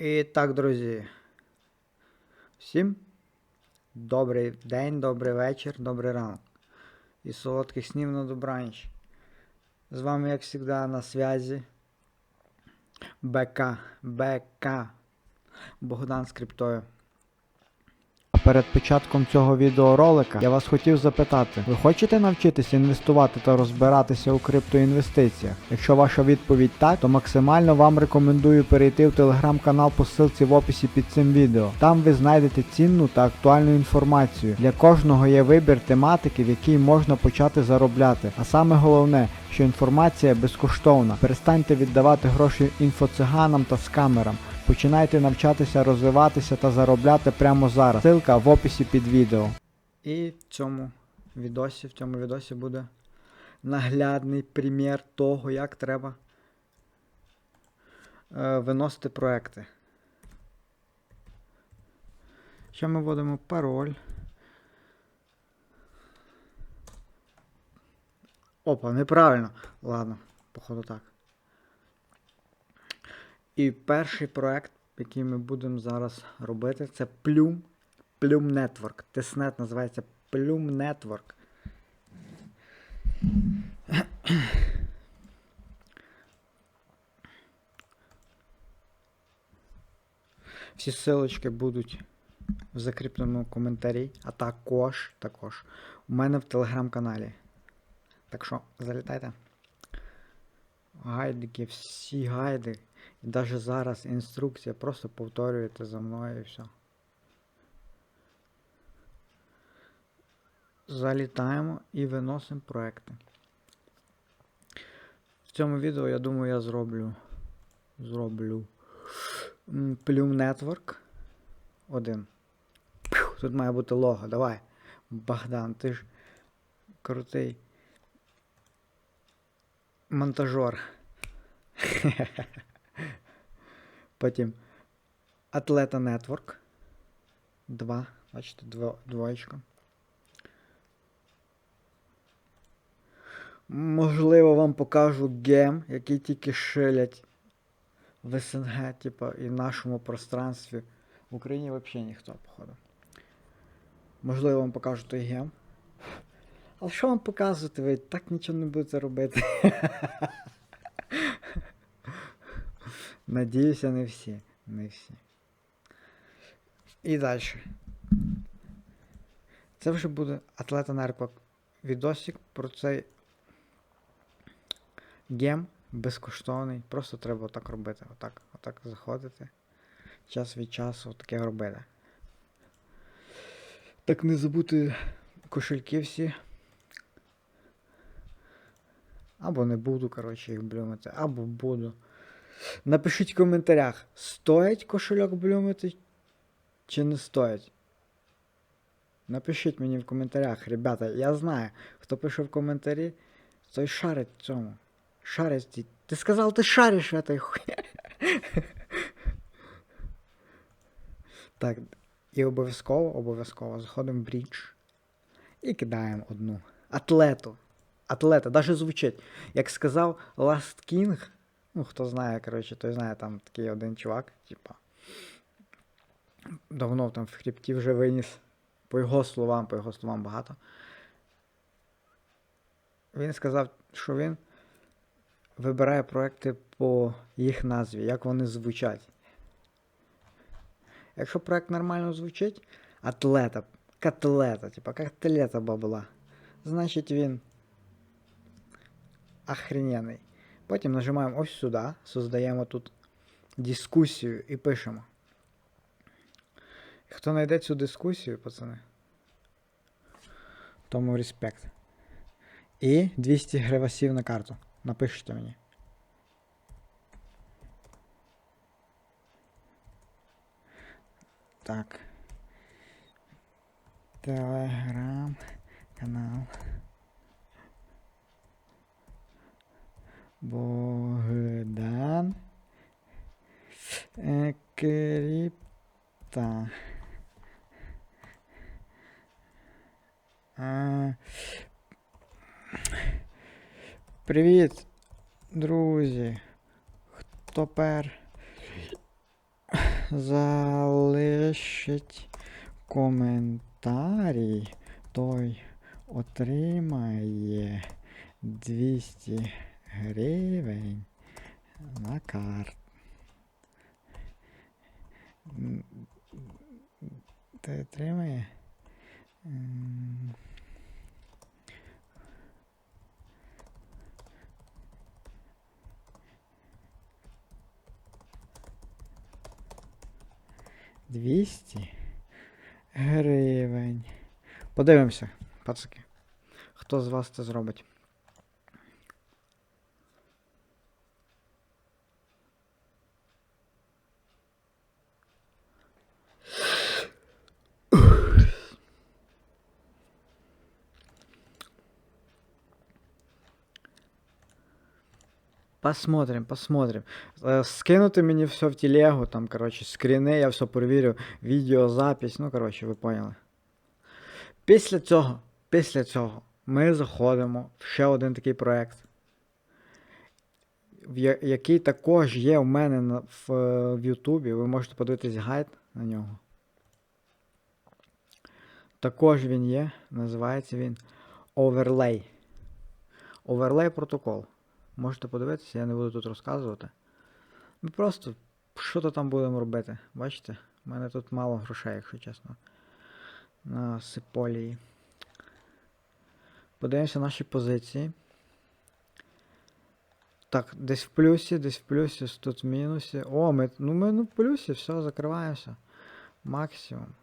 І так, друзі. Всім добрий день, добрий вечір, добрий ранок. І солодких снів на добраніч. З вами, як завжди, на связі БК, БК. Богдан з. Перед початком цього відеоролика я вас хотів запитати: ви хочете навчитися інвестувати та розбиратися у криптоінвестиціях? Якщо ваша відповідь так, то максимально вам рекомендую перейти в телеграм-канал по ссылці в описі під цим відео. Там ви знайдете цінну та актуальну інформацію. Для кожного є вибір тематики, в якій можна почати заробляти. А саме головне, що інформація безкоштовна. Перестаньте віддавати гроші інфоциганам та скамерам. Починайте навчатися розвиватися та заробляти прямо зараз. Ссылка в описі під відео. І в цьому відосі, в цьому відосі буде наглядний примір того, як треба е, виносити проекти. Ще ми вводимо пароль. Опа, неправильно. Ладно, походу так. І перший проект, який ми будемо зараз робити, це Plum. Plum Network. Тиснет називається Plum Network. Всі ссылочки будуть в закріпленому коментарі, а також, також у мене в телеграм-каналі. Так що залітайте. Гайдики, всі гайди. І навіть зараз інструкція, просто повторюєте за мною і все. Залітаємо і виносимо проекти. В цьому відео, я думаю, я зроблю. Зроблю м, Plum Network 1. Тут має бути лого. Давай. Богдан, ти ж крутий монтажер. Потім Атлета Network. 2. Бачите, дво, двоєчка. Можливо, вам покажу гем, який тільки шилять в СНГ, типа, і в нашому пространстві. В Україні взагалі ніхто, походу. Можливо, вам покажу той гем. Але що вам показувати? Ви так нічого не будете робити. Надіюся, не всі. Не всі. І далі. Це вже буде атлета Нерквак відосик про цей гем безкоштовний. Просто треба отак робити. Отак, отак заходити. Час від часу таке робити. Так не забути кошельки всі. Або не буду, коротше, їх блюмити, або буду. Напишіть в коментарях, стоїть кошельок блюмити чи не стоїть. Напишіть мені в коментарях, ребята, я знаю, хто пише в коментарі, той шарить в цьому. Шарить. ці- Ти сказав, ти шариш в этой хуйні. Так, і обов'язково, обов'язково заходимо в брідж і кидаємо одну. Атлету. Атлета, даже звучить. Як сказав Last King, ну хто знає, коротше, той знає, там такий один чувак, типа. Давно там в хребті вже виніс. По його словам, по його словам багато. Він сказав, що він вибирає проекти по їх назві, як вони звучать. Якщо проект нормально звучить, атлета, котлета, типа котлета бабла, значить він охрененний. Потім нажимаємо ось сюди, создаємо тут дискусію і пишемо. Хто знайде цю дискусію, пацани, тому респект. І 200 гривасів на карту. Напишіть мені. Так. Телеграм канал. Богдан. Крипта. Привіт, друзі. Хто пер? залишить коментарій, той отримає 200 гривень на карт. М, Ти отримає? М, Двісті гривень. Подивимося, пацики. Хто з вас це зробить? Посмотрим, посмотрим. Е, Скинути мені все в телегу, там, коротше, скріни, я все перевірю, відеозапись, ну, коротше, ви поняли. Після цього, після цього ми заходимо в ще один такий проект, який також є в мене в Ютубі. Ви можете подивитись гайд на нього. Також він є, називається він Overlay. Overlay протокол. Можете подивитися, я не буду тут розказувати. Ми просто що то там будемо робити. Бачите? У мене тут мало грошей, якщо чесно. На Сиполії. Подивимося наші позиції. Так, десь в плюсі, десь в плюсі, тут в мінусі. О, ми, ну ми ну, в плюсі, все, закриваємося. Максимум.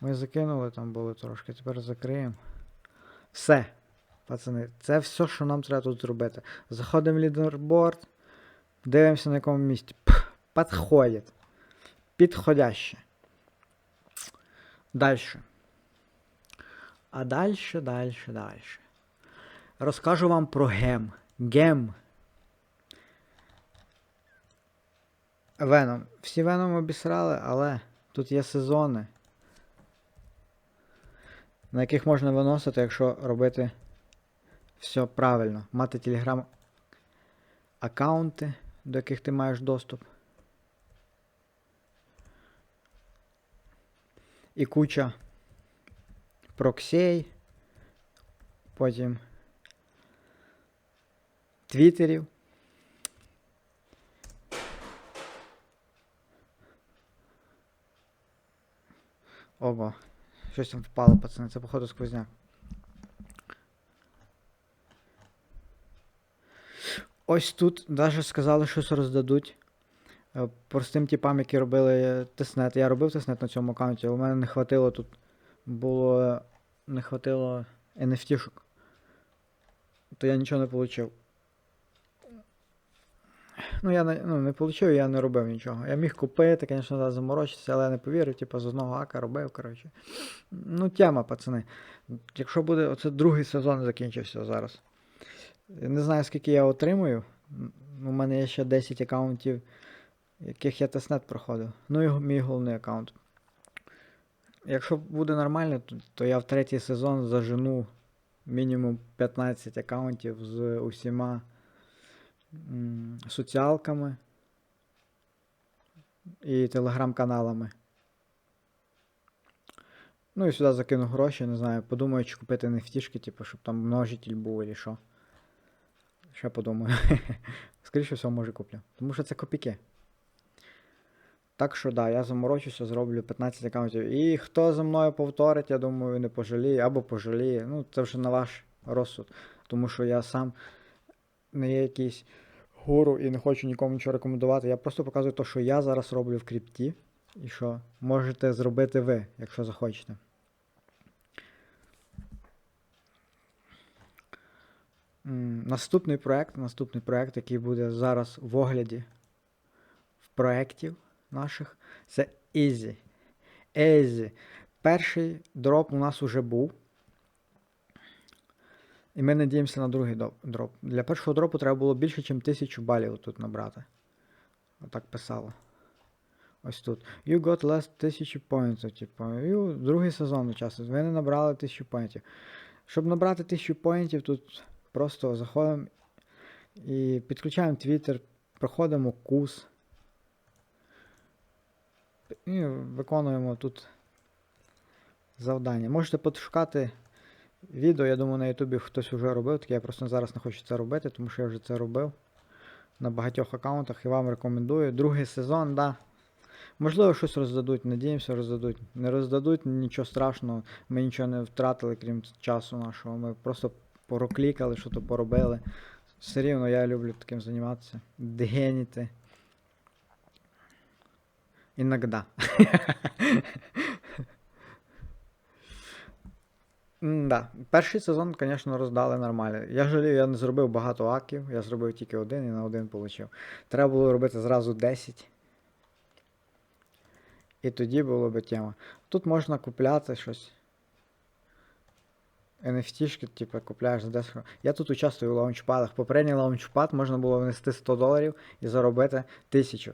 Ми закинули там були трошки, тепер закриємо. Все. Пацани, це все, що нам треба тут зробити. Заходимо в лідерборд, дивимося на якому місці. Підходить. Підходяще. Дальше. А дальше, дальше, дальше. Розкажу вам про гем. Гем. Веном. Всі Веном обісрали, але тут є сезони, на яких можна виносити, якщо робити все правильно. Мати телеграм аккаунти, до яких ти маєш доступ. І куча проксей, потім твіттерів. Ого, щось там впало, пацани, це походу сквозняк. Ось тут навіть сказали, щось роздадуть. е, Простим типам, які робили тестнет. Я робив тестнет на цьому аккаунті, але у мене не хватило тут. Було. Не хватило NFT-шок. То я нічого не отримав. Ну, я не, ну, не отримав, я не робив нічого. Я міг купити, звісно, заморочитися, але я не повірив, типу, з одного ака робив, коротше. Ну, тема, пацани. Якщо буде. Оце другий сезон закінчився зараз. Я Не знаю, скільки я отримую. У мене є ще 10 аккаунтів, яких я тестнет проходив. Ну і мій головний аккаунт. Якщо буде нормально, то, я в третій сезон зажену мінімум 15 аккаунтів з усіма соціалками і телеграм-каналами. Ну і сюди закину гроші, не знаю, подумаю, чи купити нефтішки, типу, щоб там множитель був і що. Ще подумаю. Скоріше всього, може куплю. Тому що це копійки. Так що да, я заморочуся, зроблю 15 аккаунтів. І хто за мною повторить, я думаю, не пожаліє або пожаліє. Ну, це вже на ваш розсуд. Тому що я сам не є якийсь гуру і не хочу нікому нічого рекомендувати. Я просто показую те, що я зараз роблю в крипті. І що можете зробити ви, якщо захочете. Наступний проект, наступний проект, який буде зараз в огляді в проєктів наших, це Easy. Easy. Перший дроп у нас уже був. І ми надіємося на другий дроп. Для першого дропу треба було більше, ніж 1000 балів тут набрати. Отак писало. Ось тут. You got less 1000 points. Типу, другий сезон участвує. Ви не набрали 1000 поінтів. Щоб набрати 1000 поінтів, тут просто заходимо і підключаємо Twitter, проходимо курс. І виконуємо тут завдання. Можете пошукати відео, я думаю, на Ютубі хтось вже робив, таке я просто зараз не хочу це робити, тому що я вже це робив на багатьох аккаунтах і вам рекомендую. Другий сезон, да. Можливо, щось роздадуть, надіємося, роздадуть. Не роздадуть, нічого страшного. Ми нічого не втратили, крім часу нашого. Ми просто проклікали, що то поробили. Все рівно я люблю таким займатися. Дегеніти. Іногда. Да. Перший сезон, звісно, роздали нормально. Я жалію, я не зробив багато аків, я зробив тільки один і на один отримав. Треба було робити зразу 10. І тоді було би тема. Тут можна купляти щось. NFT-шки, типу, купляєш за 10. Я тут участвую у лаунчпадах. Попередній лаунчпад можна було внести 100 доларів і заробити 1000.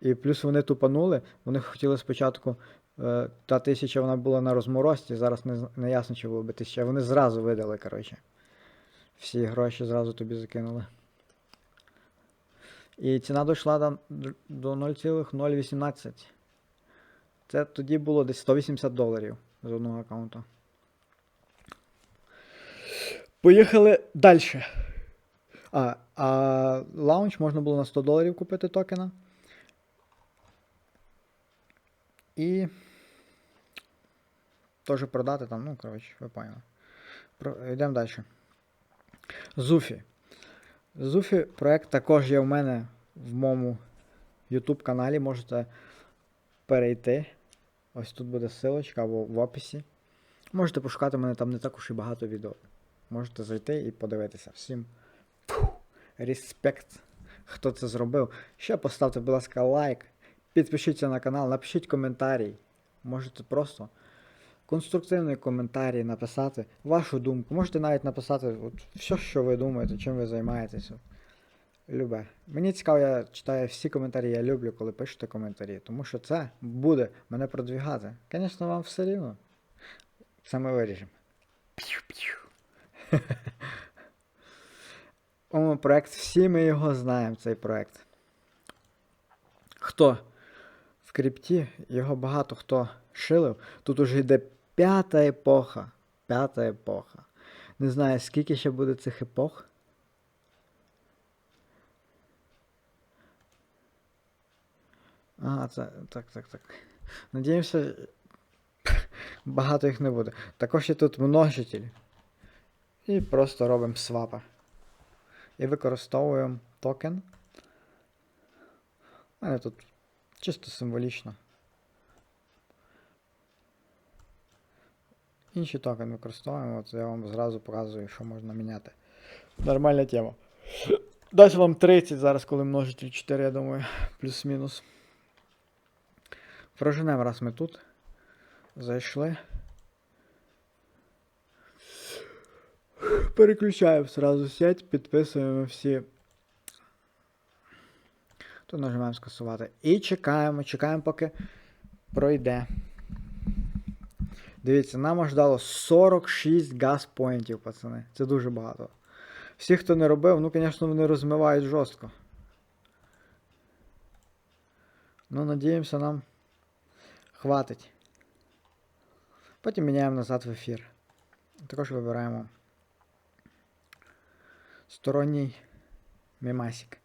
І плюс вони тупанули, вони хотіли спочатку. е, Та тисяча вона була на розморозці, зараз не, не ясно, чи було би тисяча. Вони зразу видали, коротше. Всі гроші зразу тобі закинули. І ціна дійшла до, до 0,018. Це тоді було десь 180 доларів з одного аккаунту. Поїхали далі. А, а лаунч можна було на 100 доларів купити токена. І теж продати там, ну, коротше, ви поняли. Про, йдемо далі. Зуфі. Зуфі проект також є в мене в моєму YouTube каналі. Можете перейти. Ось тут буде ссылочка або в описі. Можете пошукати, мене там не так уж і багато відео. Можете зайти і подивитися. Всім фу, респект, хто це зробив. Ще поставте, будь ласка, лайк. Підпишіться на канал, напишіть коментарі. Можете просто конструктивний коментарі написати, вашу думку. Можете навіть написати от, все, що ви думаєте, чим ви займаєтесь. От. Любе. Мені цікаво, я читаю всі коментарі, я люблю, коли пишете коментарі, тому що це буде мене продвігати. Звісно, вам все рівно. Це ми виріжемо. П'ю-п'ю. О, проект, всі ми його знаємо, цей проект. Хто в крипті, його багато хто шилив. Тут уже йде п'ята епоха. П'ята епоха. Не знаю, скільки ще буде цих епох. Ага, це, так, так, так. Надіємося, багато їх не буде. Також є тут множитель. І просто робимо свапа. І використовуємо токен. У мене тут чисто символічно. Інші токен використовуємо, от я вам зразу показую, що можна міняти. Нормальна тема. Дасть вам 30 зараз, коли множитель 4, я думаю, плюс-мінус. Проженемо раз ми тут. Зайшли. Переключаємо сразу сеть, підписуємо всі. Тут нажимаємо скасувати. І чекаємо, чекаємо, поки пройде. Дивіться, нам аж дало 46 газпоінтів, пацани. Це дуже багато. Всі, хто не робив, ну, звісно, вони розмивають жорстко. Ну, надіємося, нам хватить. Потім міняємо назад в ефір. Також вибираємо сторонній мемасик.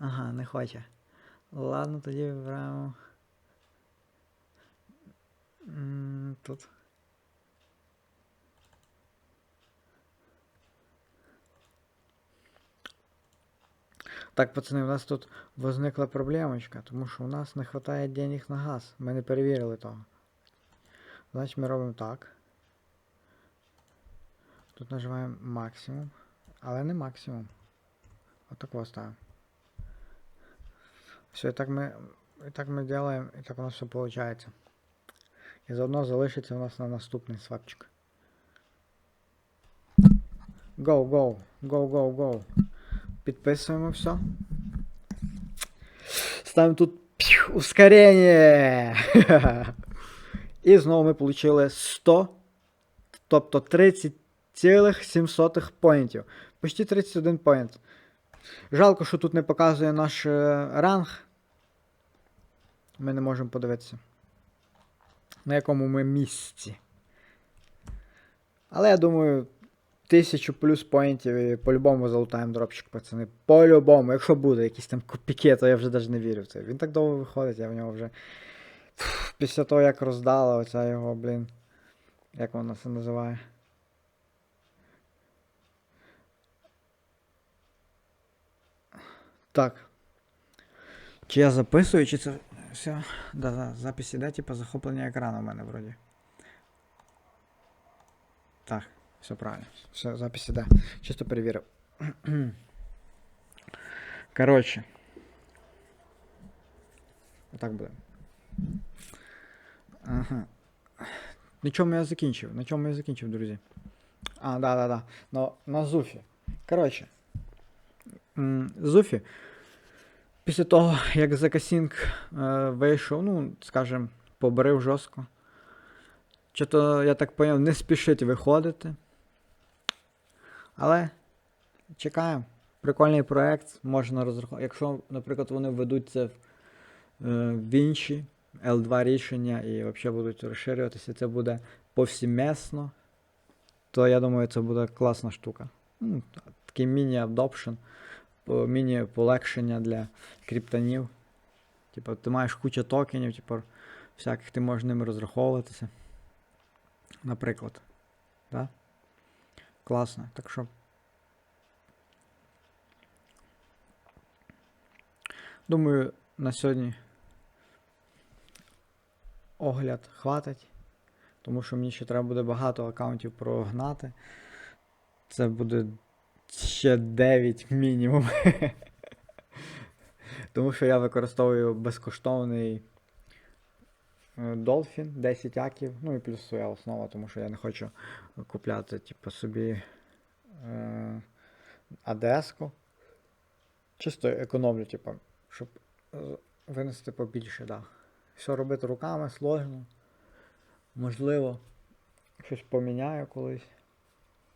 Ага, не хоче. Ладно, тоді вибираємо. Тут. Так, пацани, у нас тут возникла проблемочка, тому що у нас не вистачає денег на газ. Ми не перевірили того. Значить ми робимо так. Тут нажимаємо максимум, але не максимум. Отак ставимо. Все, і так ми, і так ми делаем, і так у нас все получается. І заодно залишиться у нас на наступний свапчик. Go, go, go, go, go. Підписуємо все. Ставимо тут ускорення. І знову ми отримали 100, тобто 30,7 поінтів. Почти 31 поінт. Жалко, що тут не показує наш е, ранг. Ми не можемо подивитися. На якому ми місці. Але я думаю, тисячу плюс поінтів і по-любому залутаємо дропчик, пацани. По-любому, якщо буде якісь там копіки, то я вже навіть не вірю в це. Він так довго виходить, я в нього вже. Після того, як роздала оця його, блін. Як вона це називає? Так. Чи я записую, чи це. Все. Да, да, запис іде, типу захоплення екрану в мене вроді. Так, все правильно. Все, запись іде. Чисто перевірив. Коротше. Отак буде. Ага. На чому я закінчив? На чому я закінчив, друзі? А, да, да, да. На, на Зуфі. Коротше. Зуфі. Після того, як Закасінг е, вийшов, ну, скажем, побрив жорстко. Чи то, я так поняв, не спішить виходити. Але чекаємо. Прикольний проект, можна розрахувати. Якщо, наприклад, вони введуть це в, е, в інші L2 рішення і взагалі будуть розширюватися, це буде повсімісно, то я думаю, це буде класна штука. Ну, такий міні-адопшн, міні-полегшення для криптонів. Типу, ти маєш кучу токенів, типу, всяких ти можеш ними розраховуватися. Наприклад. Да? Класно. Так що. Думаю, на сьогодні огляд хватить. Тому що мені ще треба буде багато аккаунтів прогнати. Це буде ще 9 мінімум. Тому що я використовую безкоштовний Dolphin, 10 аків, ну і плюс своя основа, тому що я не хочу купляти, типу, собі е, АДС-ку. Чисто економлю, типу, щоб е, винести побільше, да. Все робити руками сложно. Можливо, щось поміняю колись.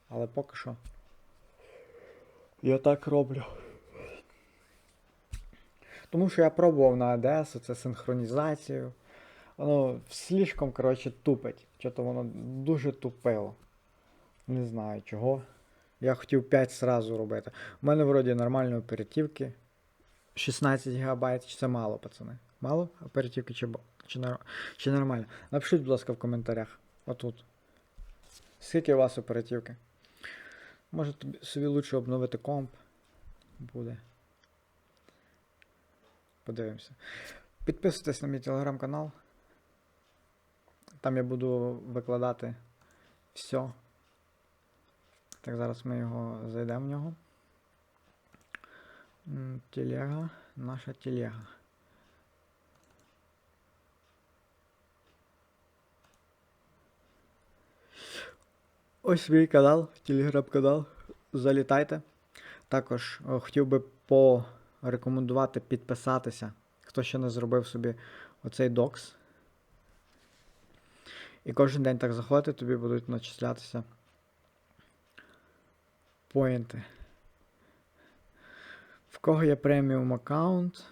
Але поки що. Я так роблю. Тому що я пробував на ADS, це синхронізацію. Воно слишком, коротше, тупить. Чого воно дуже тупило. Не знаю чого. Я хотів 5 сразу робити. У мене вроді нормальні оперативки. 16 ГБ, чи це мало, пацани? Мало оперативки чи, чи, чи нормально? Напишіть, будь ласка, в коментарях. Отут. Скільки у вас оперативки? Може тобі собі лучше обновити комп. Буде. Подивимося. Підписуйтесь на мій телеграм-канал. Там я буду викладати все. Так, зараз ми його зайдемо в нього. Телега, наша телега. Ось мій канал, телеграм-канал. Залітайте. Також о, хотів би порекомендувати підписатися, хто ще не зробив собі оцей докс. І кожен день так заходити, тобі будуть начислятися поінти. В кого є преміум аккаунт?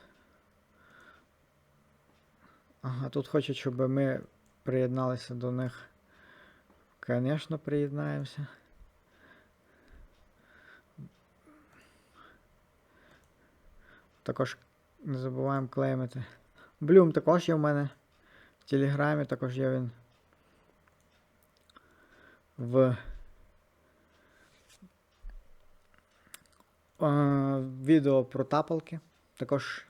Ага, тут хочуть, щоб ми приєдналися до них. Звісно, приєднаємося. Також не забуваємо клеймити. Блюм також є в мене в Телеграмі, також є він в відео про тапалки. Також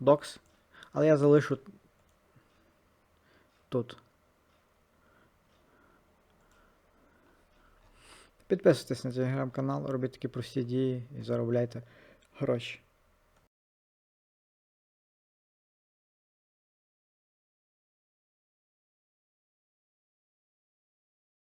докс. Але я залишу тут. Підписуйтесь на телеграм-канал, робіть такі прості дії і заробляйте гроші.